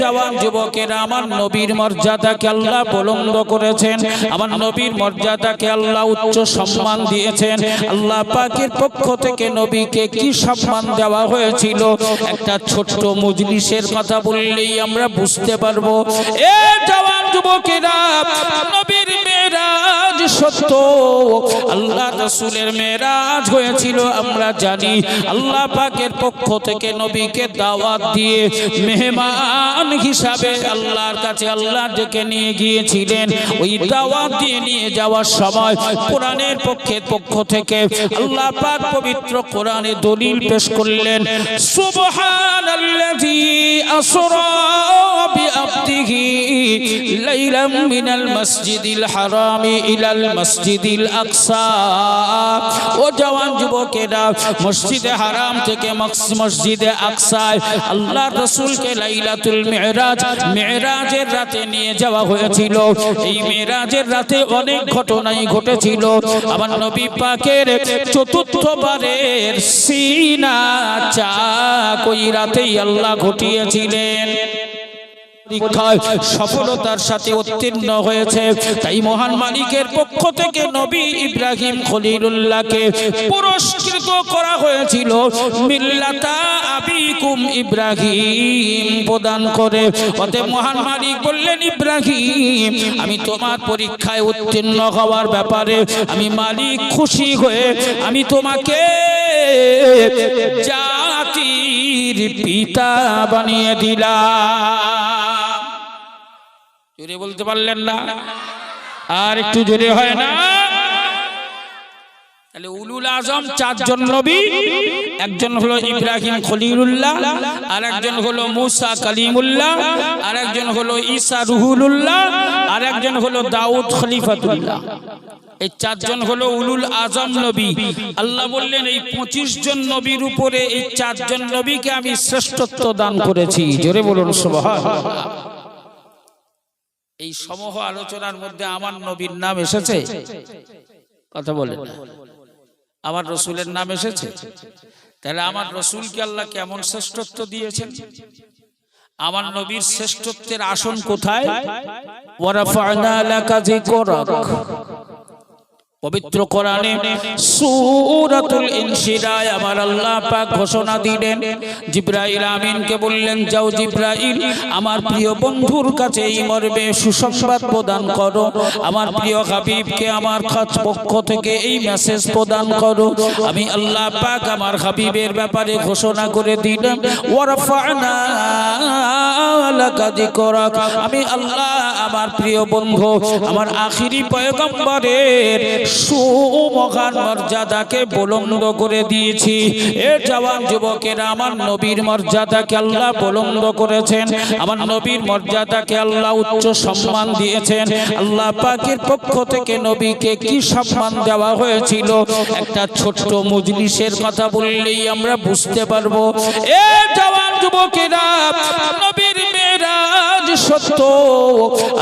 জওয়ান যুবকেরা, আমার নবীর মর্যাদাকে আল্লাহ বুলন্দ করেছেন, আমার নবীর মর্যাদাকে আল্লাহ উচ্চ সম্মান দিয়েছেন। আল্লাহ পাকের পক্ষ থেকে নবীকে কি সম্মান দেওয়া হয়েছিল? একটা ছোট্ট মজলিসের কথা বললেই আমরা বুঝতে পারব। এ জওয়ান যুবকেরা, নবীর মেরাজ সত্য। আল্লাহ রসুলের মেরাজ হয়েছিল, আমরা জানি। আল্লাহ পাকের পক্ষ থেকে নবীকে দাওয়াত দিয়ে মেহমান হিসাবে আল্লাহর কাছে আল্লাহ ডেকে নিয়ে গিয়েছিলেন। ওই দাওয়াত দিয়ে নিয়ে যাওয়ার সময় কোরআনের পক্ষের পক্ষ থেকে আল্লাহ পাক পবিত্র কোরআনে দলিল পেশ করলেন, সুবহানাল্লাযী আসরা বিআবদিহি লাইলাম মিনাল মাসজিদিল হারামি ইলাল মাসজিদিল আকসা। ও জওয়ান যুবকেরা, মসজিদে হারাম থেকে মসজিদে আকসায় আল্লাহ রসুলকে লাইলাতুল মেরাজ মেয়েরাজের রাতে নিয়ে যাওয়া হয়েছিল। এই মেয়েরাজের রাতে অনেক ঘটনাই ঘটেছিল। আমার নবী পাকের চতুর্থবারের সিনা চা কই রাতেই আল্লাহ ঘটিয়েছিলেন। পরীক্ষায় সফলতার সাথে উত্তীর্ণ হয়েছে। তাই মহান মালিকের পক্ষ থেকে নবী ইব্রাহিম খলিলুল্লাহকে পুরস্কৃত করা হয়েছিল। মিল্লাতা আবিকুম ইব্রাহিম প্রদান করে। অতএব মহান মালিক বললেন, ইব্রাহিম, আমি তোমার পরীক্ষায় উত্তীর্ণ হওয়ার ব্যাপারে আমি মালিক খুশি হয়ে আমি তোমাকে জাতির পিতা বানিয়ে দিলাম। জোরে বলতে পারলেন না? আর একটু জোরে হয় না? তাহলে উলুল আজম চারজন নবী, একজন হলো ইব্রাহিম খলিলুল্লাহ আর একজন হলো মুসা কালিমুল্লাহ আর একজন হলো ঈসা রুহুলুল্লাহ আর একজন হলো দাউদ খলিফাতুল্লাহ। এই চারজন হলো উলুল আজম নবী। আল্লাহ বললেন, এই পঁচিশ জন নবীর উপরে এই চারজন নবীকে আমি শ্রেষ্ঠত্ব দান করেছি। জোরে বলুন, সুবহানাল্লাহ। এই সমূহ আলোচনার মধ্যে আমার নবীর নাম এসেছে? কথা বলে। আমার রসুলের নাম এসেছে? তাহলে আমার রসুলকে আল্লাহ কেমন শ্রেষ্ঠত্ব দিয়েছেন? আমার নবীর শ্রেষ্ঠত্বের আসন কোথায়? ওয়ারাফা'না লাকা যিকরাক। পবিত্র কোরআনে সূরাতুল ইনশিরায় আমার আল্লাহ পাক ঘোষণা দিলেন, জিব্রাইল আমিনকে বললেন, যাও জিব্রাইল, আমার প্রিয় বন্ধুর কাছে এই মর্মে সুসংবাদ প্রদান করো আমার প্রিয় হাবিবকে আমার কাছ পক্ষ থেকে এই মেসেজ প্রদান করো আমি আল্লাহ পাক আমার হাবিবের ব্যাপারে ঘোষণা করে দিলাম, ওয়ারফা'না। আমি আল্লাহ, আমার প্রিয় বন্ধু, আমার আখিরি পয়গম্বরের সুমহান মর্যাদাকে বুলন্দ করে দিয়েছি। এ জওয়ান যুবকেরা, আমার নবীর মর্যাদাকে আল্লাহ বুলন্দ করেছেন। আমার নবীর মর্যাদাকে আল্লাহ উচ্চ সম্মান দিয়েছেন। আল্লাহ পাকের পক্ষ থেকে নবীকে কি সম্মান দেওয়া হয়েছিল? একটা ছোট্ট মজলিসের কথা বললেই আমরা বুঝতে পারব। এ জওয়ান যুবকেরা, নবীর মেরাজ সত্য।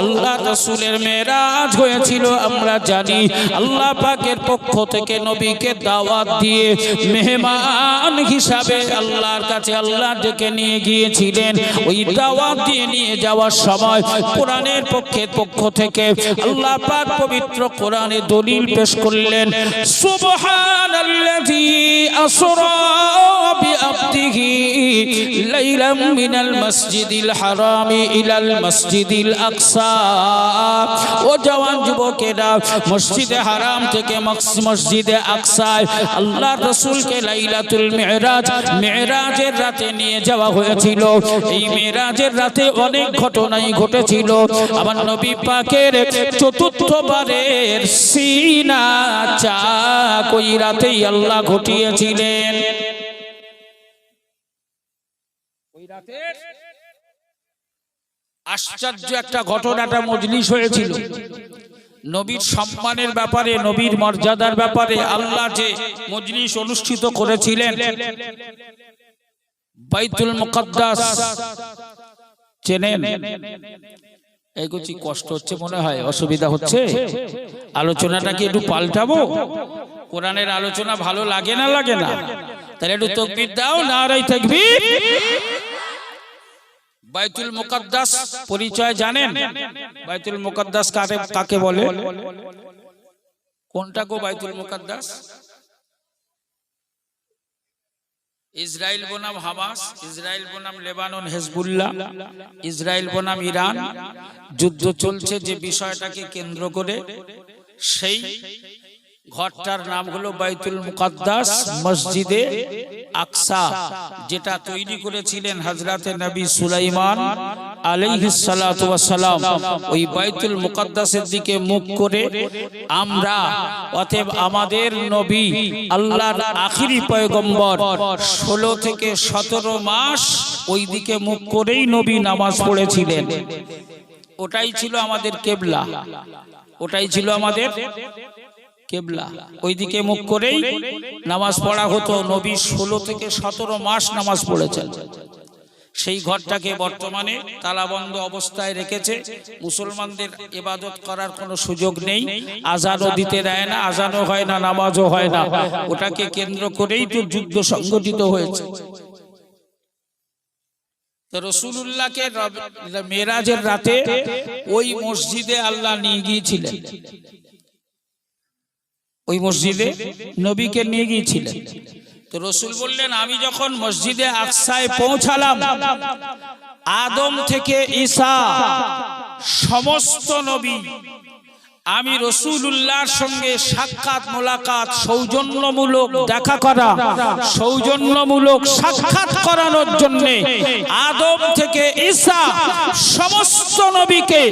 আল্লাহ রসুলের মেরাজ হয়েছিল, আমরা জানি। আল্লাহ পাকের পক্ষ থেকে নবীকে দাওয়াত দিয়ে মেহমান হিসাবে আল্লাহর কাছে আল্লাহ ডেকে নিয়ে গিয়েছিলেন। ওই দাওয়াত দিয়ে নিয়ে যাওয়ার সময় কোরআনের পক্ষের পক্ষ থেকে আল্লাহ পাক পবিত্র কোরআনে দলিল পেশ করলেন, সুবহানাল্লাযী আসরা বিআবদিহি লাইলাম মিনাল মাসজিদিল হারামি ইলাল মাসজিদিল আকসা। ও জওয়ান যুবকেরা, মসজিদে হারাম থেকে মসজিদে আকসায় আল্লাহ রসুলকে লাইলাতুল মেরাজ, মেরাজের রাতে নিয়ে যাওয়া হয়েছিল। এই মেরাজের রাতে অনেক ঘটনাই ঘটেছিল। আমার নবী পাকের চতুর্থবারের সিনা চা কই রাতেই আল্লাহ ঘটিয়েছিলেন। আশ্চর্য একটা ঘটনাটা মজলিস হয়েছিল। নবীর সম্মানের ব্যাপারে, নবীর মর্যাদার ব্যাপারে আল্লাহ যে মজলিস অনুষ্ঠিত করেছিলেন, বাইতুল মুকদ্দাস, চেনেন? এই কিছু কষ্ট হচ্ছে মনে হয়, অসুবিধা হচ্ছে? আলোচনাটা কি একটু পাল্টাবো? কোরআনের আলোচনা ভালো লাগে না লাগে না? তাহলে একটু তকবির দাও না রাই থাকবি বাইতুল মুকাদ্দাস পরিচয় জানেন? বাইতুল মুকাদ্দাস কাকে কাকে বলে? কোনটা গো বাইতুল মুকাদ্দাস? ইসরায়েল বনাম হামাস ইসরায়েল বনাম লেবানন হেজবুল্লাহ ইসরায়েল বনাম ইরান। যুদ্ধ চলছে যে বিষয়টাকে কেন্দ্র করে, সেই ঘরটার নাম হলো বাইতুল মুকাদ্দাস, মসজিদে আকসা, যেটা তৈরি করেছিলেন হযরতে নবী সুলাইমান সালাম ওই বাইতুল মুকাদ্দাসের দিকে মুখ করে আমরা, অতএব আমাদের নবী আল্লাহর আখিরি পয়গম্বর 16 থেকে 17 মাস ওই দিকে মুখ করেই নবী নামাজ পড়েছিলেন। ওটাই ছিল আমাদের কেবলা। ওটাই ছিল আমাদের কেবলা। ওইদিকে মুখ করেই নামাজ পড়া হতো। নবী ষোলো থেকে সতেরো মাস নামাজ পড়েছেন। সেই ঘরটাকে বর্তমানে তালাবন্ধ অবস্থায় রেখেছে। মুসলমানদের ইবাদত করার কোনো সুযোগ নেই। আজানও দিতে দেয় না, আজানও হয় না, নামাজও হয় না। ওটাকে কেন্দ্র করেই তো যুদ্ধ সংগঠিত হয়েছে। রসুল্লাহকে মেরাজের রাতে ওই মসজিদে আল্লাহ নিয়ে গিয়েছিলেন। ওই মসজিদে নবীকে নিয়ে গিয়েছিলেন। তো রসুল বললেন, আমি যখন মসজিদে আকসায় পৌঁছালাম, আদম থেকে ঈসা, সমস্ত নবী আমি রসুল্লাহর সঙ্গে সাক্ষাৎ মোলাকাত সৌজন্যমূলক দেখা করা সৌজন্যমূলক সাক্ষাৎ করানোর জন্য আদম থেকে ঈসা সমস্ত নবীকে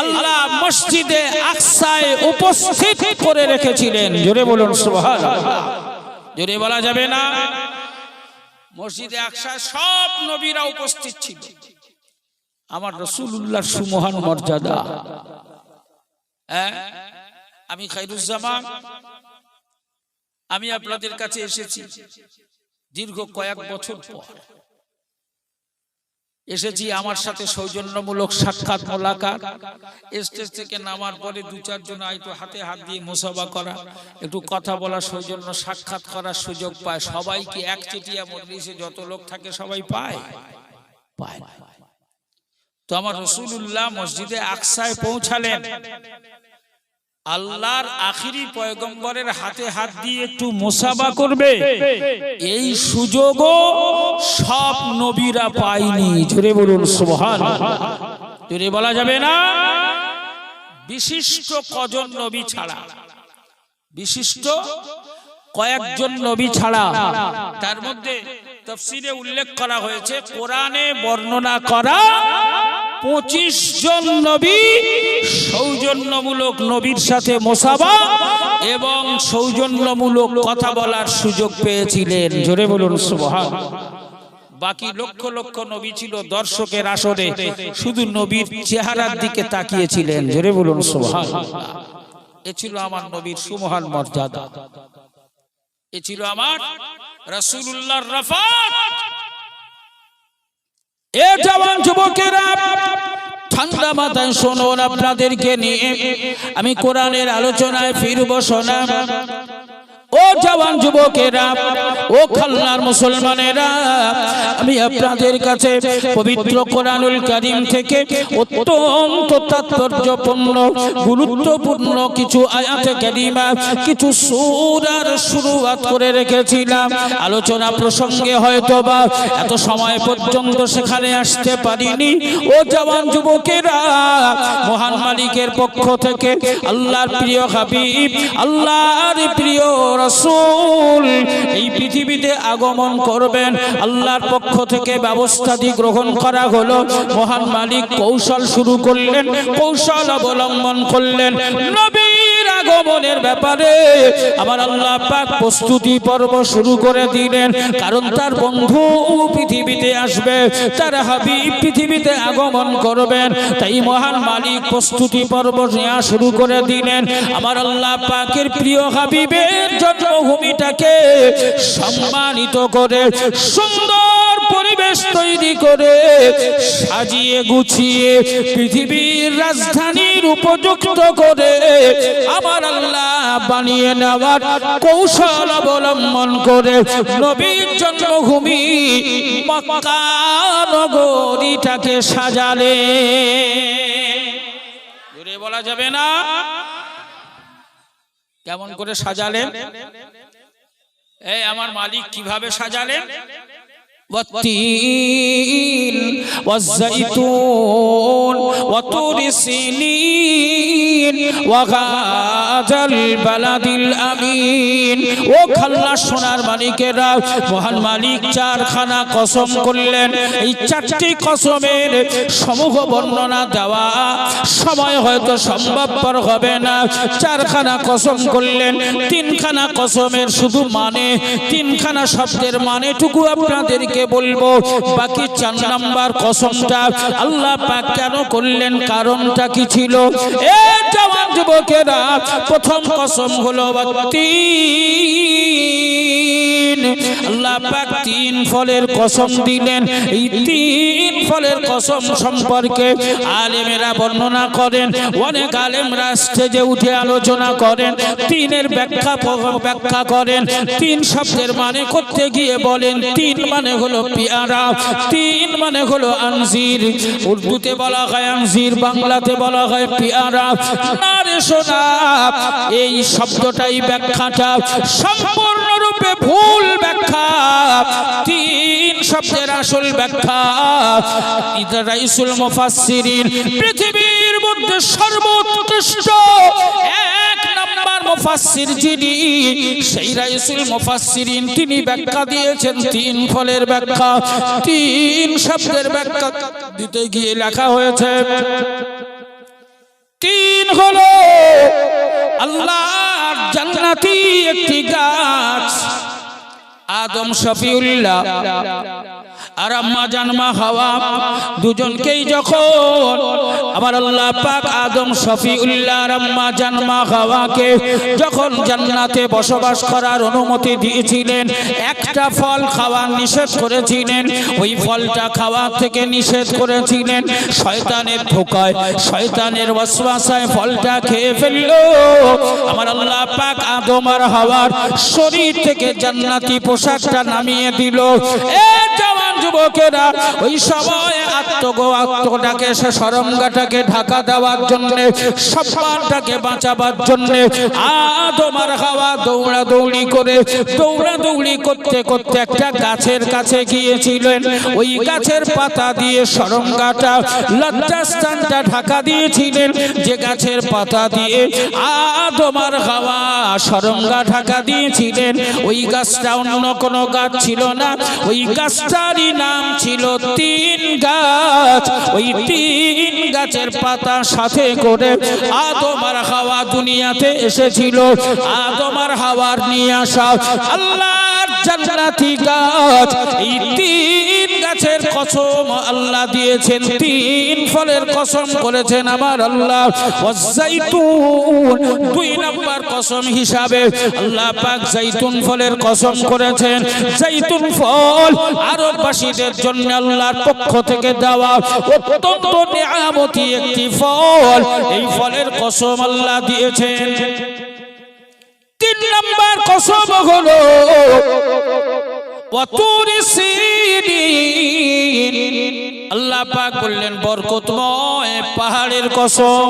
আল্লাহ মসজিদে আকসায় উপস্থিত করে রেখেছিলেন। জোরে বলুন সুবহানাল্লাহ। জোরে বলা যাবে না? মসজিদে আকসায় সব নবীরা উপস্থিত ছিল। আমার রসুল্লাহর সুমহান মর্যাদা। আমি খাইরুজ্জামান আমি আপনাদের কাছে এসেছি দীর্ঘ কয়েক বছর পর। এসেছি আমার সাথে সৌজন্যমূলক সাক্ষাৎ মোলাকাত। স্টেজ থেকে নামার পরে দু চারজন হয়তো হাতে হাত দিয়ে মোসাবা করা, একটু কথা বলা সৌজন্য সাক্ষাৎ করার সুযোগ পায়। সবাই কি এক চিটিয়া মজলিসে যত লোক থাকে সবাই পায়। পায়। তো আমার রসুল্লাহ মসজিদে আকসায় পৌঁছালেন। আল্লাহর আখিরি পয়গম্বরের হাতে হাত দিয়ে একটু মোসাবা করবে। এই সুযোগও সব নবীরা পায়নি। জোরে বলুন, সুবহান। জোরে বলা যাবে না? বিশিষ্ট কজন নবী ছাড়া। বিশিষ্ট কয়েকজন নবী ছাড়া। তার মধ্যে তফসিরে উল্লেখ করা হয়েছে, কোরআনে বর্ণনা করা পঁচিশ জন নবী সৌজন্যমূলক নবীর সাথে মোসাবা এবং সৌজন্যমূলক কথা বলার সুযোগ পেয়েছিলেন। জোরে বলুন, সুবহান। বাকি লক্ষ লক্ষ নবী ছিল দর্শকের আসরে, শুধু নবীর চেহারার দিকে তাকিয়েছিলেন। জোরে বলুন, সুবহান। এ ছিল আমার নবীর সুমহান মর্যাদা। এ ছিল আমার রাসূলুল্লাহর রাফাত। এ যুবকেরা ঠান্ডা মাথায় শুনুন আপনাদেরকে নিয়ে। আমি কোরআনের আলোচনায় ফিরব শোনা ও জওয়ান যুবকেরা, ও খালনার মুসলমানেরা, আমি আপনাদের কাছে পবিত্র কোরআনুল কারীম থেকে অত্যন্ত তাৎপর্যপূর্ণ, গুরুত্বপূর্ণ কিছু আয়াতে কারিমা, কিছু সূরার শুরুয়াত করে রেখেছিলাম। আলোচনা প্রসঙ্গে হয়তো বা এত সময় পর্যন্ত সেখানে আসতে পারিনি। ও জওয়ান যুবকেরা, মহান মালিকের পক্ষ থেকে আল্লাহর প্রিয় হাবিব, আল্লাহর প্রিয় রাসূল, এই পৃথিবীতে আগমন করবেন। আল্লাহর পক্ষ থেকে ব্যবস্থাটি গ্রহণ করা হলো। মহান মালিক কৌশল শুরু করলেন, কৌশল অবলম্বন করলেন। নবীর আগমনের ব্যাপারে আমার আল্লাহ পাক প্রস্তুতি পর্ব শুরু করে দিলেন। কারণ তার বন্ধু পৃথিবীতে আসবে, তার হাবিব পৃথিবীতে আগমন করবেন। তাই মহান মালিক প্রস্তুতি পর্ব নেওয়া শুরু করে দিলেন। আমার আল্লাহ পাকের প্রিয় হাবিবের জন্মভূমিটাকে সম্মানিত করে সুন্দর পরিবেশ তৈরি করে সাজিয়ে গুছিয়ে পৃথিবীর রাজধানীর উপযুক্ত করে আমার আল্লাহ বানিয়ে নেওয়ার কৌশল অবলম্বন করে নবীর জন্মভূমি নগরীটাকে সাজালে। দূরে বলা যাবে না? কেমন করে সাজালেন? এই আমার মালিক কীভাবে সাজালেন? والتين والزيتون وطور سينين হাজাল বালাদিল আমিন। ও খাল্লাস সোনার মালিকেরা, মহান মালিক চারখানা কসম করলেন। এই চারটি কসমের সমূহ বর্ণনা দেওয়া সময় হয়তো সম্ভবপর হবে না। চারখানা কসম করলেন, তিনখানা কসমের শুধু মানে তিনখানা শব্দের মানেটুকু আপনাদেরকে বলব। বাকি চার নাম্বার কসমটা আল্লাহ পাক কেন করলেন, কারণটা কি ছিল? এ জওয়ান যুবকেরা প্রথম কসম হলো তিন আল্লাহ পাক তিন ফলের কসম দিলেন। এই তিন ফলের কসম সম্পর্কে আলেমেরা বর্ণনা করেন। অনেক আলেম আলেমরা স্টেজে উঠে আলোচনা করেন। তিনের ব্যাখ্যা ব্যাখ্যা করেন। তিন শব্দের মানে করতে গিয়ে বলেন, তিন মানে হলো পিয়ারা, তিন মানে হলো আনজির। উর্দুতে বলা হয় আনজির, বাংলাতে বলা হয় পিয়ারা। না রে সোনা, এই শব্দটাই ব্যাখ্যাটা সম্পূর্ণরূপে ভুল ব্যাখ্যা, তিন শব্দের আসল ব্যাখ্যা। ইদরাইসুল মুফাসসিরিন, পৃথিবীর মধ্যে সর্বোৎকৃষ্ট এক নাম্বার মুফাসসির যিনি, সেই রাইসুল মুফাসসিরিন, তিনি ব্যাখ্যা দিয়েছেন তিন ফলের ব্যাখ্যা। তিন শব্দের ব্যাখ্যা দিতে গিয়ে লেখা হয়েছে, তিন হলো আল্লাহ জান্নাতি একটি গাছ। আদম শফিউল্লাহ। আর আম্মা জানমা হাওয়া, দুজনকেই যখন আমার আল্লাহ পাক আদম শফিউল্লাহ আম্মা জানমা হাওয়াকে যখন জান্নাতে বসবাস করার অনুমতি দিয়েছিলেন, একটা ফল খাওয়ার নিষেধ করেছিলেন, ওই ফলটা খাওয়া থেকে নিষেধ করেছিলেন, শয়তানের ধোকায়, শয়তানের ওয়াসওয়াসায় ফলটা খেয়ে ফেলল। আমার আল্লাহ পাক আদম আর হাওয়ার শরীর থেকে জান্নাতি পোশাকটা নামিয়ে দিল। এ জওয়ান যুবকেরা, ওই সময় আত্মগো আত্মটাকে সে সরঙ্গাটাকে ঢাকা দেওয়ার জন্য, সম্মানটাকে বাঁচাবার জন্য আদমার হাওয়া দৌড়া দৌড়ি করে দৌড়া দৌড়ি করতে করতে একটা গাছের কাছে গিয়েছিলেন। ওই গাছের পাতা দিয়ে সরঙ্গাটা লজ্জাস্থানটা ঢাকা দিয়েছিলেন। যে গাছের পাতা দিয়ে আদমার হাওয়া সরঙ্গা ঢাকা দিয়েছিলেন। ওই গাছটা অন্য কোনো গাছ ছিল না। ওই গাছটারই নাম ছিল তিন গাছ। ওই তিন গাছের পাতা সাথে করে আদমার হাওয়া দুনিয়াতে এসেছিল। আদমার হাওয়ার নিয়ে আসা আল্লাহর জান্নাতি গাছ। এই তিন গাছের কসম আল্লাহ দিয়েছেন, তিন ফলের কসম করেছেন আমার আল্লাহ। দুই নাম্বার কসম হিসাবে আল্লাহ পাক জাইতুন ফলের কসম করেছেন। জাইতুন ফল আরববাসীদের জন্য আল্লাহর পক্ষ থেকে দেওয়া অত্যন্ত নিয়ামতি একটি ফল। এই ফলের কসম আল্লাহ দিয়েছেন। তিন নাম্বার কসম হলো আল্লাহ পাক বললেন বরকতময় পাহাড়ের কসম।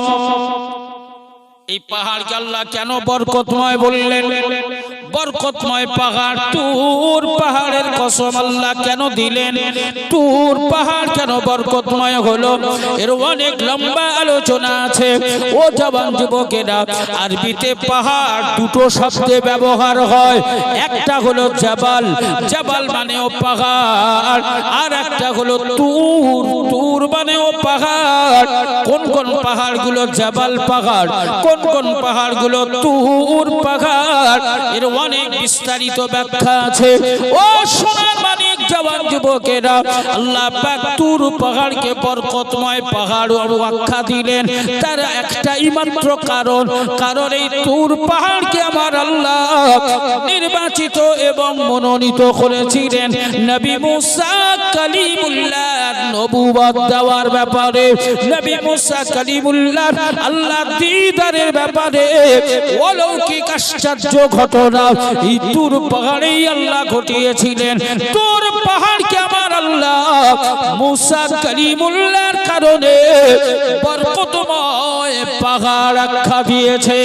এই পাহাড়কে আল্লাহ কেন বরকতময় বললেন? বরকতময় পাহাড়, তুর পাহাড়ের কসম আল্লাহ কেন দিলেন? তুর পাহাড় কেন বরকতময় হলো? এর অনেক লম্বা আলোচনা আছে। ও জবান যুবকেরা, আরবিতে পাহাড় দুটো শব্দে ব্যবহার হয়। একটা হলো জাবাল জাবাল মানেও পাহাড়, আর একটা হলো তুর। তুর মানেও পাহাড়। কোন কোন পাহাড়গুলো জাবাল পাহাড়, কোন কোন পাহাড়গুলো তুর পাহাড়? এর অনেক বিস্তারিত ব্যাখ্যা আছে। ও সোনার মানিক জওয়ান যুবকেরা আল্লাহ পাক তুর পাহাড়কে বরকতময় পাহাড় আখ্যা দিলেন। তার একটাই মাত্র কারণ কারণ এই তুর পাহাড়কে আমার আল্লাহ নির্বাচিত এবং মনোনীত করেছিলেন। নবী মুসা কালিমুল্লাহ নবুবত দেওয়ার ব্যাপারে, নবী মুসা কালিমুল্লাহ আল্লাহ দিদারের ব্যাপারে অলৌকিক আশ্চর্য ঘটনা এই তুর পাহাড়েই আল্লাহ ঘটিয়েছিলেন। তোর পাহাড়কে আমার আল্লাহ মুসা কালিমুল্লাহর কারণে বরকতময় পাহাড় আখ্যা দিয়েছে।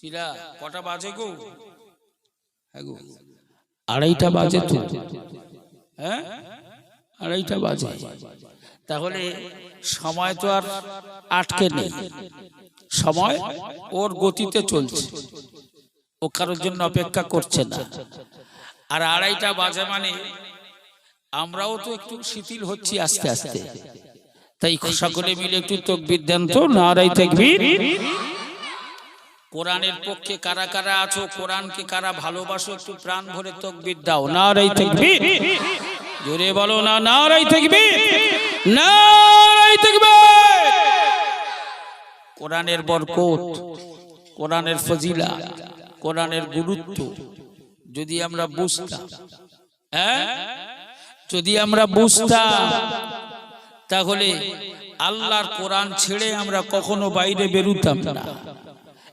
চিরা কটা বাজে হ্যাঁ গো। আড়াইটা বাজে তো। হ্যাঁ? আড়াইটা বাজে। তাহলে সময় তো আর আটকে নেই। সময় ওর গতিতে চলছে। ও কারোর জন্য অপেক্ষা করছে না। আর আড়াইটা বাজে মানে আমরাও তো একটু শিথিল হচ্ছি আস্তে আস্তে তাই সকলে মিলে একটু তকবির দেন তো নারাই তকবির কোরআনের পক্ষে কারা কারা আছো কোরআনকে কারা ভালোবাসো একটু প্রাণ ভরে তকবির দাও নারাই তকবির জোরে বলো না নারাই তকবির নারাই তকবির কোরআনের বরকত, কোরআনের ফজিলা, কোরআনের গুরুত্ব যদি আমরা বুঝতাম হ্যাঁ? যদি আমরা বুঝতাম, তাহলে আল্লাহর কোরআন ছেড়ে আমরা কখনো বাইরে বেরুতাম না।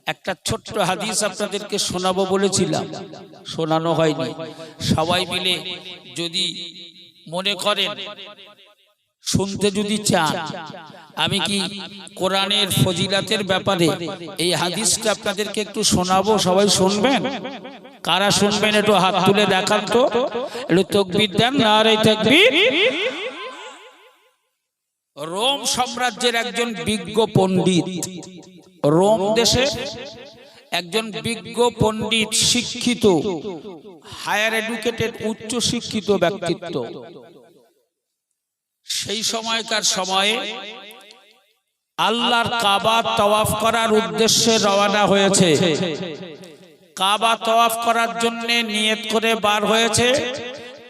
একটা ছোট্ট হাদিস আপনাদেরকে শোনাবো বলেছিলাম, শোনানো হয়নি। সবাই মিলে যদি মনে করেন শুনতে যদি চান আমি কি কোরআনের ফজিলাতের ব্যাপারে এই হাদিসটা আপনাদেরকে একটু শোনাবো? সবাই শুনবেন? কারা শুনবেন একটু হাত তুলে দেখান তো। একটু তকবির দেন না আর এই তকবির। রোম সাম্রাজ্যের একজন বিজ্ঞ পণ্ডিত। রোম দেশে একজন বিজ্ঞ পণ্ডিত শিক্ষিত হায়ার এডুকেটেড উচ্চ শিক্ষিত ব্যক্তিত্ব। সেই সময়কার সময়ে আল্লাহর কাবা তওয়াফ করার উদ্দেশ্যে রওনা হয়েছে। কাবা তওয়াফ করার জন্য নিয়ত করে বার হয়েছে।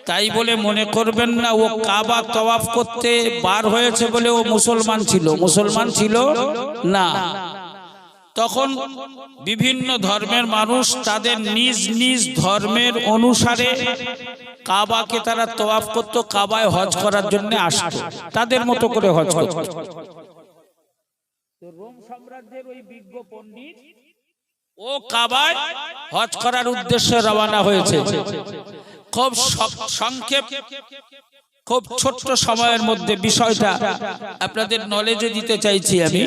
তাই বলে মনে করবেন না, ও কাবা তওয়াফ করতে বার হয়েছে বলে ও মুসলমান ছিল। মুসলমান ছিল না। তখন বিভিন্ন ধর্মের মানুষ তাদের নিজ নিজ ধর্মের অনুসারে কাবাকে তারা তোয়াফ করতো কাবায় হজ করার জন্য আসতো। তাদের মতো করে হজ করতো। রোম সাম্রাজ্যের ওই বিজ্ঞ পণ্ডিত ও কাবায় হজ করার উদ্দেশ্যে রওনা হয়েছে। খুব সংক্ষেপ খুব ছোট্ট সময়ের মধ্যে বিষয়টা আপনাদের নলেজে দিতে চাইছি আমি।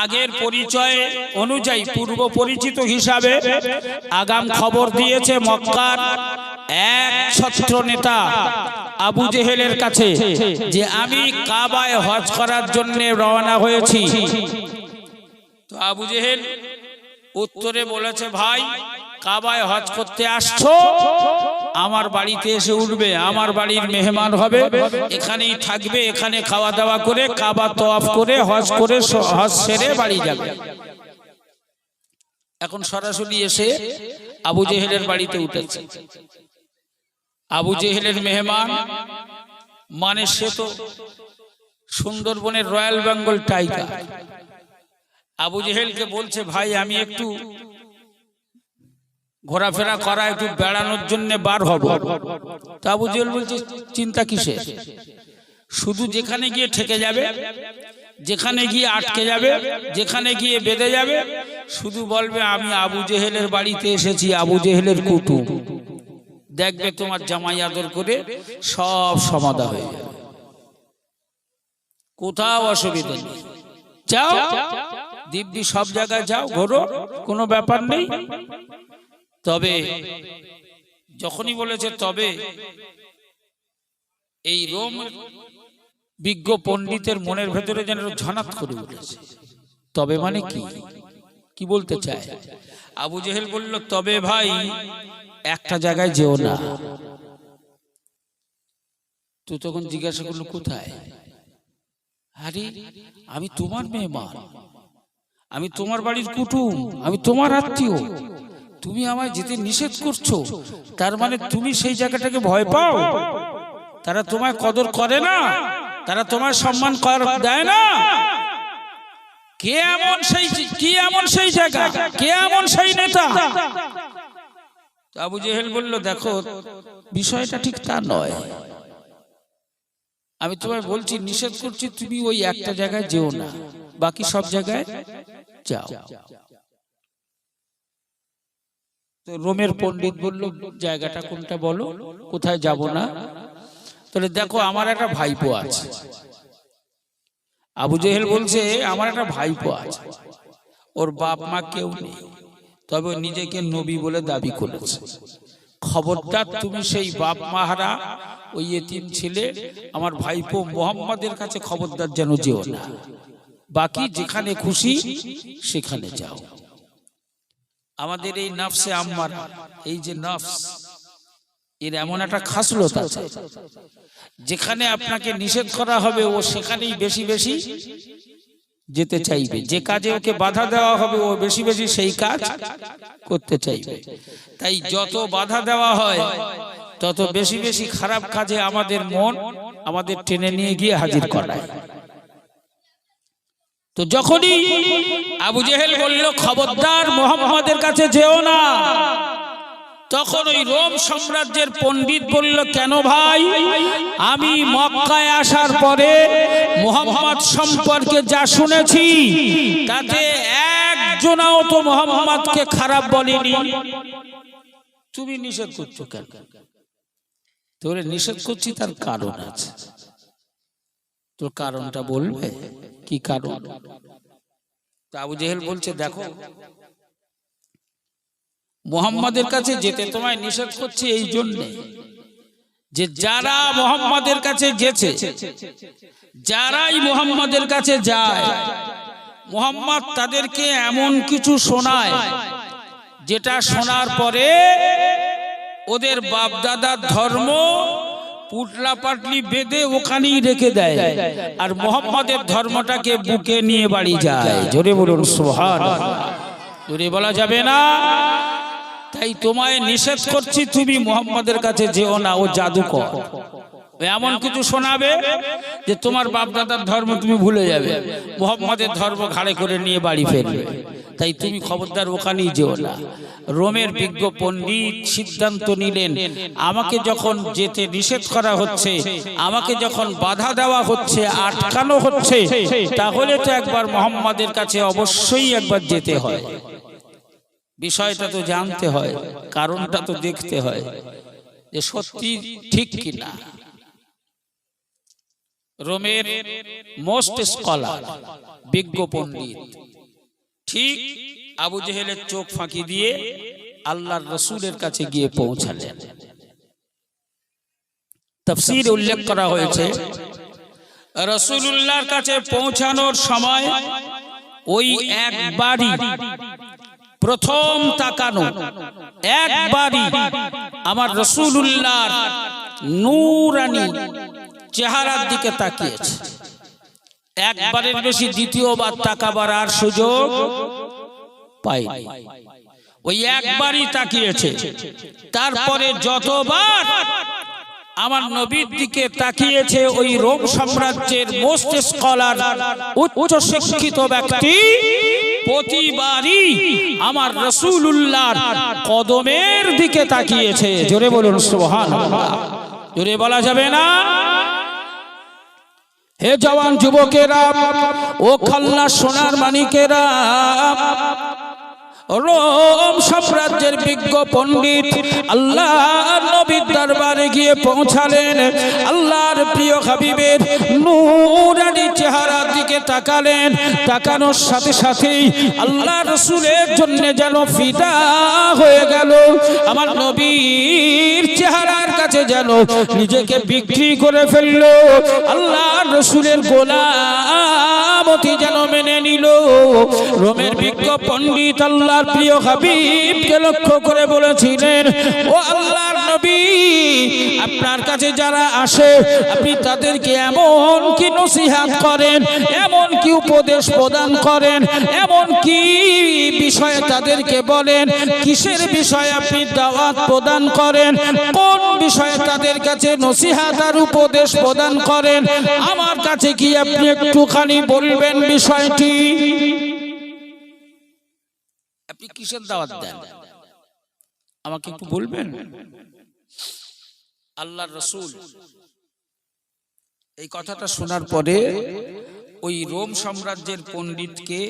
আগের পরিচয় অনুযায়ী পূর্ব পরিচিত হিসাবে আগাম খবর দিয়েছে মক্কার এক ছত্র নেতা আবু জেহেলের কাছে যে আমি কাবায় হজ করার জন্য রওনা হয়েছি। তো আবু জেহেল উত্তরে বলেছে, ভাই, কাবায় হজ করতে আসছো? আমার বাড়িতে এসে উঠবে, আমার বাড়ির মেহমান হবে, এখানেই থাকবে, এখানে খাওয়া দাওয়া করে, কাবা তোয়াফ করে, হজ করে হজ সেরে বাড়ি যাবে। এখন সরাসরি এসে আবু জেহেলের বাড়িতে উঠেছে। আবু জেহেলের মেহমান মানে সে তো সুন্দরবনের রয়্যাল বেঙ্গল টাইগার। আবু জেহেলকে বলছে, ভাই, আমি একটু ঘোরাফেরা করা, একটু বেড়ানোর জন্য বার হব। তা জেহেল বলছে, চিন্তা কিসে শুধু যেখানে গিয়ে ঠেকে যাবে, যেখানে গিয়ে আটকে যাবে, যেখানে গিয়ে বেঁধে যাবে, শুধু বলবে, আমি আবু জেহেলের বাড়িতে এসেছি, আবু জেহেলের কুটুম দেখবে তোমার জামাই আদর করে সব সমাধা হয়ে যাবে। কোথাও অসুবিধা নেই। যাও, দিব্যি সব জায়গায় যাও, ঘোরো, কোনো ব্যাপার নেই। তবে যখনই বলেছে তবে, এই রোম বিজ্ঞ পণ্ডিতের মনের ভেতরে যেন ঝনাত করে উঠেছে। তবে মানে কি? কি বলতে চায়? আবু জেহেল বলল, তবে ভাই, একটা জায়গায় যেও না। তুই তখন জিজ্ঞাসা করল, কোথায়? আরে, আমি তোমার মেহমান। আমি তোমার বাড়ির কুটুম, আমি তোমার আত্মীয়। তুমি আমায় যেতে নিষেধ করছ। তার মানে তুমি সেই জায়গাটাকে ভয় পাও? তারা তোমায় কদর করে না? তারা তোমার সম্মান দেয় না? কে এমন সেই কি এমন সেই জায়গা? কে এমন সেই নেতা? আবু জেহেল বলল, দেখো, বিষয়টা ঠিক তা নয়। আমি তোমায় বলছি, নিষেধ করছি, তুমি ওই একটা জায়গায় যেও না। বাকি সব জায়গায় যাও। রোমের পণ্ডিত বলল জায়গাটা কোনটা বলো? কোথায় যাব না? তাহলে দেখো আমার একটা ভাইপো আছে। আবু জেহেল বলছে আমার একটা ভাইপো আছে। ওর বাপ মা কেউ নেই। তবে নিজেকে নবী বলে দাবি করেছে। খবরদার তুমি সেই বাপ মাহারা ওই এতিম ছেলে আমার ভাইপো মোহাম্মদের কাছে খবরদার যেন যেও না। বাকি যেখানে খুশি সেখানে যাও। আমাদের এই নফসে আম্মার এই যে নফস এর এমন একটা খাসলত আছে যেখানে আপনাকে নিষেধ করা হবে ও সেখানেই বেশি বেশি যেতে চাইবে। যে কাজে ওকে বাধা দেওয়া হবে ও বেশি বেশি সেই কাজ করতে চাইবে। তাই যত বাধা দেওয়া হয় তত বেশি বেশি খারাপ কাজে আমাদের মন আমাদের টেনে নিয়ে গিয়ে হাজির করায়। তো যখনই আবু জেহেল বলল, খবরদার মোহাম্মদের কাছে যেও না। তখন ওই রোম সাম্রাজ্যের পণ্ডিত বলল, কেন ভাই? আমি মক্কায় আসার পরে মোহাম্মদ সম্পর্কে যা শুনেছি, তাতে একজনাও তো মোহাম্মদকে খারাপ বলেনি। তুমি নিষেধ করছ কেন? তোরে নিষেধ করছি তার কারণ আছে। তোর কারণটা বলবে? কি কারণ? তো আবু জেহেল বলছে দেখো মোহাম্মদের কাছে যেতে তোমায় নিষেধ করছি এই জন্যে যে যারা মোহাম্মদের কাছে গেছে যারাই মোহাম্মদের কাছে যায় মোহাম্মদ তাদেরকে এমন কিছু শোনায় যেটা শোনার পরে ওদের বাপদাদার ধর্ম পুটলা পাটলি বেঁধে ওখানেই রেখে দেয়। আর মোহাম্মদের ধর্মটাকে বুকে নিয়ে বাড়ি যায়। জোরে বলুন সোহান জোরে বলা যাবে না? তাই তোমায় নিষেধ করছি, তুমি মোহাম্মদের কাছে যেও না, ও জাদুকর। এমন কিছু শোনাবে যে তোমার বাপ দাদার ধর্ম তুমি ভুলে যাবে। মোহাম্মদের ধর্ম ঘাড়ে করে নিয়ে বাড়ি ফেরবে তাই তুমি খবরদার ওখানেই যেও না। রোমের বিজ্ঞ পণ্ডিত সিদ্ধান্ত নিলেন, আমাকে যখন যেতে নিষেধ করা হচ্ছে, আমাকে যখন বাধা দেওয়া হচ্ছে, আটকানো হচ্ছে, তাহলে তো একবার মোহাম্মদের কাছে অবশ্যই একবার যেতে হয়। বিষয়টা তো জানতে হয়, কারণটা তো দেখতে হয় যে সত্যি ঠিক কিনা। রোমের মোস্ট স্কলার বিজ্ঞ পণ্ডিত ঠিক আবু জেহেলের চোখ ফাঁকি দিয়ে আল্লাহর রসুলের কাছে গিয়ে পৌঁছালেন। তফসির উল্লেখ করা হয়েছে, রসুলুল্লাহর কাছে পৌঁছানোর সময় ওই একবারই প্রথম তাকানো একবারই আমার রসুলুল্লাহর নূরানি চেহারার দিকে তাকিয়েছে। একবারের বেশি দ্বিতীয়বার তাকাবার আর সুযোগ পাই। ওই একবারই তাকিয়েছে। তারপরে যতবার আমার নবীর দিকে তাকিয়েছে, ওই রোম সাম্রাজ্যের মোস্ট স্কলার উচ্চ শিক্ষিত ব্যক্তি, প্রতিবারই আমার রসুল্লাহর কদমের দিকে তাকিয়েছে। জোরে বলুন সোহান জোরে বলা যাবে না? হে জওয়ান যুবকেরা, ও খাল্লা সোনার মানিকেরা, রোম সাম্রাজ্যের বিজ্ঞ পণ্ডিত আল্লাহ নবীর দরবারে গিয়ে পৌঁছালেন। আল্লাহর প্রিয় হাবিবের নূরানি চেহারার দিকে তাকালেন। তাকানোর সাথে সাথেই আল্লাহ রসুলের জন্য যেন ফিদা হয়ে গেল। আমার নবীর চেহারার কাছে যেন নিজেকে বিক্রি করে ফেলল। আল্লাহ রসুলের গোলামতি যেন মেনে নিল। রোমের বিজ্ঞ পণ্ডিত আল্লাহর প্রিয় হাবিবকে লক্ষ্য করে বলেছিলেন, ও আল্লাহর নবী, আপনার কাছে যারা আসে, আপনি তাদেরকে এমন কি নসিহাত করেন, এমন কি উপদেশ প্রদান করেন, এমন কি বিষয়ে তাদেরকে বলেন, কিসের বিষয়ে আপনি দাওয়াত প্রদান করেন, কোন তাদের কাছে নসিহাত আর উপদেশ প্রদান করেন। আমার কাছে কি আপনি একটুখানি বলবেন বিষয়টি? আপনি কিসের দাওয়াত দেন? আমাকে একটু বলবেন? আল্লাহর রসুল। এই কথাটা শোনার পরে ওই রোম সাম্রাজ্যের পণ্ডিতকে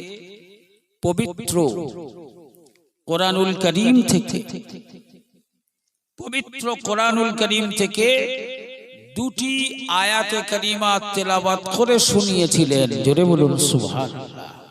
পবিত্র কোরআনুল করিম থেকে পবিত্র কোরআনুল করিম থেকে দুটি আয়াতে করিমা তেলাবাদ করে শুনিয়েছিলেন। জোরে বলুন সুবহানাল্লাহ।